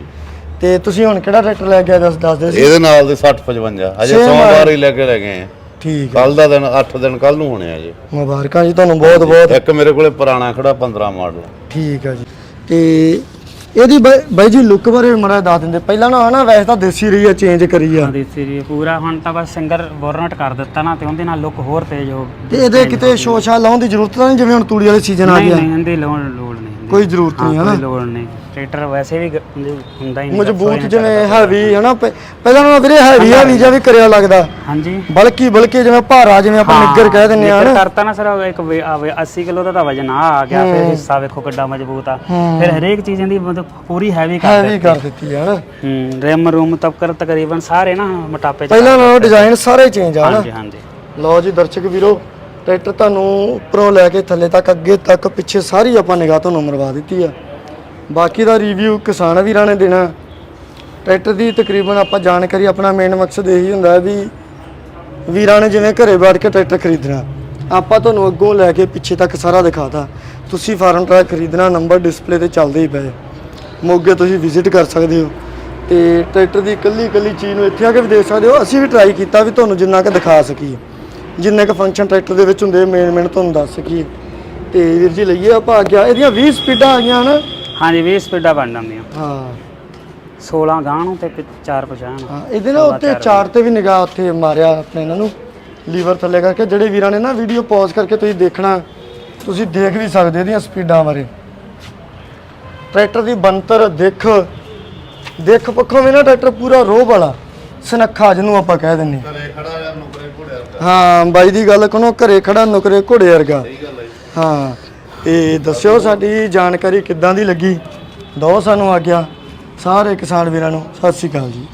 ਤੇ ਤੁਸੀਂ ਹੁਣ ਕਿਹੜਾ ਟਰੈਕਟਰ ਲੈ ਕੇ ਆਏ ਦੱਸ ਦੱਸ ਦੇ ਸੀ ਇਹਦੇ ਨਾਲ ਦੇ 60 55 ਹਜੇ Same ਸੋਮਵਾਰ ਹੀ ਲੈ ਕੇ ਲੈ ਗਏ ਆ। ਠੀਕ ਆ। ਕੱਲ ਦਾ ਦਿਨ 8 ਦਿਨ ਕੱਲ ਨੂੰ ਹੋਣੇ ਆ ਜੀ। ਮੁਬਾਰਕਾਂ ਜੀ ਤੁਹਾਨੂੰ ਬਹੁਤ ਬਹੁਤ। ਇੱਕ ਮੇਰੇ ਕੋਲੇ ਪੁਰਾਣਾ ਖੜਾ 15 ਮਾਡਲ। ਠੀਕ ਆ ਜੀ। ਤੇ ਇਹਦੀ ਬਾਈ ਬਾਈ ਜੀ ਲੁੱਕ ਬਾਰੇ ਮੜਾ ਦੱਸ ਦਿੰਦੇ। ਪਹਿਲਾਂ ਨਾ ਹਨਾ ਵੈਸੇ ਤਾਂ ਦੇਸੀ ਰਹੀ ਆ ਚੇਂਜ ਕਰੀ ਆ। ਦੇਸੀ ਜੀ ਪੂਰਾ। ਹੁਣ ਤਾਂ ਬਸ ਸਿੰਗਰ ਬੋਰਨਟ ਕਰ ਦਿੱਤਾ ਨਾ ਤੇ ਉਹਦੇ ਨਾਲ ਲੁੱਕ ਹੋਰ ਤੇਜ਼ ਹੋ ਤੇ ਇਹਦੇ ਕਿਤੇ ਸ਼ੋਸ਼ਾ ਲਾਉਣ ਦੀ ਜ਼ਰੂਰਤ ਤਾਂ ਨਹੀਂ ਜਿਵੇਂ ਹੁਣ ਤੂੜੀ ਵਾਲੇ ਸੀਜ਼ਨ ਆ ਨਹੀਂ ਗਿਆ ਨਹੀਂ ਇਹਦੀ ਨਹੀਂ ਹੁੰਦੀ। ਕੋਈ ਜ਼ਰੂਰਤ ਨਹੀਂ ਹਾਂ, ਹਨਾ ਕੋਈ ਲੋੜ ਨਹੀਂ। ਟਰੈਕਟਰ ਵੈਸੇ ਵੀ ਗ- ਹੁੰਦਾ ਹੀ ਨਹੀਂ ਮਜ਼ਬੂਤ ਜਿਵੇਂ ਹੈਵੀ ਹਨਾ ਪ- ਪਹਿਲਾਂ ਨਾਲੋਂ ਵੀਰੇ ਹੈਵੀ ਹੈਵੀ ਜਿਹਾ ਵੀ ਕਰਿਆ ਲੱਗਦਾ। ਹਾਂਜੀ। ਬਲਕਿ ਬਲਕਿ ਜਿਵੇਂ ਭਾਰਾ ਜਿਵੇਂ ਆਪਾਂ ਨਿੱਗਰ ਕਹਿ ਦਿੰਦੇ ਆ ਨਿੱਗਰ ਹਨਾ ਕਰਤਾ ਨਾ ਸਰ ਇੱਕ ਵੇ- ਆ ਵੇ 80 ਕਿਲੋ ਦਾ ਤਾਂ ਵਜਨ ਆ ਆ ਗਿਆ ਫਿਰ ਹਿੱਸਾ ਵੇਖੋ ਕਿੱਡਾ ਮਜ਼ਬੂਤ ਆ। ਫਿਰ ਹਰੇਕ ਚੀਜ਼ ਦੀ ਮਤਲਬ ਪੂਰੀ ਹੈਵੀ ਕਰ ਹੈਵੀ ਕਰ ਦਿੱਤੀ ਆ ਹਨਾ ਹੂੰ ਰਿਮ ਰੂਮ ਤੱਕਰ ਤਕਰੀਬਨ ਸਾਰੇ ਨਾ ਮੋਟਾਪੇ ਚ ਪਹਿਲਾਂ ਨਾਲੋਂ ਡਿਜ਼ਾਈਨ ਸਾਰੇ ਚੇਂਜ ਆ ਹਨਾ ਹਾਂਜੀ ਹਾਂਜੀ। ਲਓ ਜੀ ਦਰਸ਼ਕ ਵੀਰੋ ਟਰੈਕਟਰ ਤੁਹਾਨੂੰ ਉੱਪਰੋਂ ਲੈ ਕੇ ਥੱਲੇ ਤੱਕ, ਅੱਗੇ ਤੱਕ, ਪਿੱਛੇ ਸਾਰੀ ਆਪਾਂ ਨਿਗਾਹ ਤੁਹਾਨੂੰ ਮਰਵਾ ਦਿੱਤੀ ਆ। ਬਾਕੀ ਦਾ ਰਿਵਿਊ ਕਿਸਾਨ ਵੀਰਾਂ ਨੇ ਦੇਣਾ। ਟਰੈਕਟਰ ਦੀ ਤਕਰੀਬਨ ਆਪਾਂ ਜਾਣਕਾਰੀ, ਆਪਣਾ ਮੇਨ ਮਕਸਦ ਇਹੀ ਹੁੰਦਾ ਹੈ ਵੀ ਵੀਰਾਂ ਨੇ ਜਿਵੇਂ ਘਰੇ ਬੈਠ ਕੇ ਟਰੈਕਟਰ ਖਰੀਦਣਾ, ਆਪਾਂ ਤੁਹਾਨੂੰ ਅੱਗੋਂ ਲੈ ਕੇ ਪਿੱਛੇ ਤੱਕ ਸਾਰਾ ਦਿਖਾਤਾ। ਤੁਸੀਂ ਫਾਰਮ ਟਰੈਕ ਖਰੀਦਣਾ ਨੰਬਰ ਡਿਸਪਲੇ ਤੇ ਚੱਲਦੇ ਹੀ ਪਏ। ਮੋਗੇ ਤੁਸੀਂ ਵਿਜ਼ਿਟ ਕਰ ਸਕਦੇ ਹੋ। ਤੇ ਟਰੈਕਟਰ ਦੀ ਇਕੱਲੀ ਇਕੱਲੀ ਚੀਜ਼ ਨੂੰ ਇੱਥੇ ਆ ਕੇ ਵੀ ਦੇਖ ਸਕਦੇ ਹੋ। ਅਸੀਂ ਵੀ ਟਰਾਈ ਕੀਤਾ ਵੀ ਤੁਹਾਨੂੰ ਜਿੰਨਾ ਕੁ ਦਿਖਾ ਸਕੀਏ। ਜਿੰਨੇ ਕੁ ਫੰਕਸ਼ਨ ਟਰੈਕਟਰ ਦੇ ਵਿੱਚ ਹੁੰਦੇ ਮੇਨ ਮੇਨ ਤੁਹਾਨੂੰ ਦੱਸ ਸਕੀਏ। ਤੇ ਵੀਰ ਜੀ ਲਈਏ ਆਪਾਂ ਅੱਗੇ। ਇਹਦੀਆਂ 20 ਸਪੀਡਾਂ ਆ ਗਈਆਂ ਹਨ? ਹਾਂਜੀ 20 ਸਪੀਡਾਂ ਬਣ ਜਾਂਦੀਆਂ। ਹਾਂ। 16 ਗਾਂ ਨੂੰ ਤੇ 4 ਪਛਾਣ ਹਾਂ ਇਹਦੇ ਨਾਲ ਉੱਤੇ ਚਾਰ ਤੇ ਵੀ ਨਿਗਾਹ ਉੱਥੇ ਮਾਰਿਆ ਆਪਣੇ ਇਹਨਾਂ ਨੂੰ ਲੀਵਰ ਥੱਲੇ ਕਰਕੇ। ਜਿਹੜੇ ਵੀਰਾਂ ਨੇ ਨਾ ਵੀਡੀਓ ਪੌਜ਼ ਕਰਕੇ ਤੁਸੀਂ ਦੇਖਣਾ ਤੁਸੀਂ ਦੇਖ ਵੀ ਸਕਦੇ ਇਹਦੀਆਂ ਸਪੀਡਾਂ ਬਾਰੇ। ਟਰੈਕਟਰ ਦੀ ਬੰਤਰ ਦੇਖ। ਦੇਖ ਪੱਖੋਂ ਵੀ ਨਾ ਟਰੈਕਟਰ ਪੂਰਾ ਰੋਹ ਵਾਲਾ। ਸਨੱਖਾ ਜਿਹਨੂੰ ਆਪਾਂ ਕਹਿ ਦਿੰਨੇ ਘਰੇ ਖੜਾ ਯਾਰ ਨੁਕਰੇ ਹਾਂ ਬਾਈ ਦੀ ਗੱਲ ਕੋਨੋਂ ਘਰੇ ਖੜਾ ਨੁਕਰੇ ਘੋੜੇ ਵਰਗਾ। ਹਾਂ ਤੇ ਦੱਸਿਓ ਸਾਡੀ ਜਾਣਕਾਰੀ ਕਿੱਦਾਂ ਦੀ ਲੱਗੀ? ਦੋ ਸਾਨੂੰ ਆ ਗਿਆ ਸਾਰੇ ਕਿਸਾਨ ਵੀਰਾਂ ਨੂੰ ਸਤਿ ਸ਼੍ਰੀ ਅਕਾਲ ਜੀ।